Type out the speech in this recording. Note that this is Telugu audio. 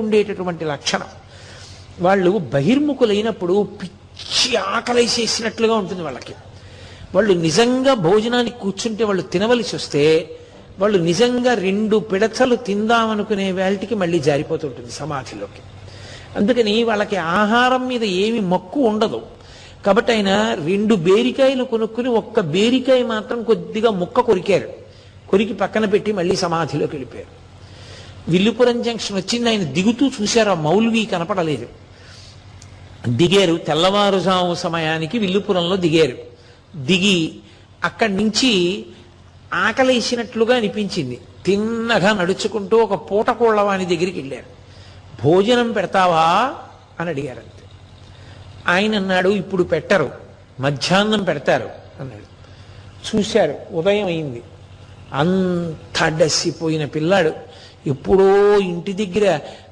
ఉండేటటువంటి లక్షణం. వాళ్ళు బహిర్ముఖులైనప్పుడు పిచ్చి ఆకలేసేసినట్లుగా ఉంటుంది వాళ్ళకి. వాళ్ళు నిజంగా భోజనానికి కూర్చుంటే వాళ్ళు తినవలసి వస్తే వాళ్ళు నిజంగా రెండు పిడతలు తిందామనుకునే వేళటికి మళ్ళీ జారిపోతుంటుంది సమాధిలోకి. అందుకని వాళ్ళకి ఆహారం మీద ఏమి మక్కు ఉండదు. కాబట్టి ఆయన రెండు బేరికాయలు కొనుక్కుని ఒక్క బేరికాయ మాత్రం కొద్దిగా ముక్క కొరికారు. కొరికి పక్కన పెట్టి మళ్ళీ సమాధిలోకి వెళ్ళిపోయారు. విల్లుపురం జంక్షన్ వచ్చింది ఆయన దిగుతూ చూశారు ఆ మౌల్వి కనపడలేదు. దిగారు తెల్లవారుజాము సమయానికి విల్లుపురంలో దిగారు. దిగి అక్కడి నుంచి ఆకలేసినట్లుగా అనిపించింది. తిన్నగా నడుచుకుంటూ ఒక పూట వాని దగ్గరికి వెళ్ళారు. భోజనం పెడతావా? అని అడిగారు అంతే. ఆయన అన్నాడు ఇప్పుడు పెట్టరు మధ్యాహ్నం పెడతారు అన్నాడు. చూశారు ఉదయం అయింది. అంత డసిపోయిన పిల్లాడు. ఎప్పుడో ఇంటి దగ్గర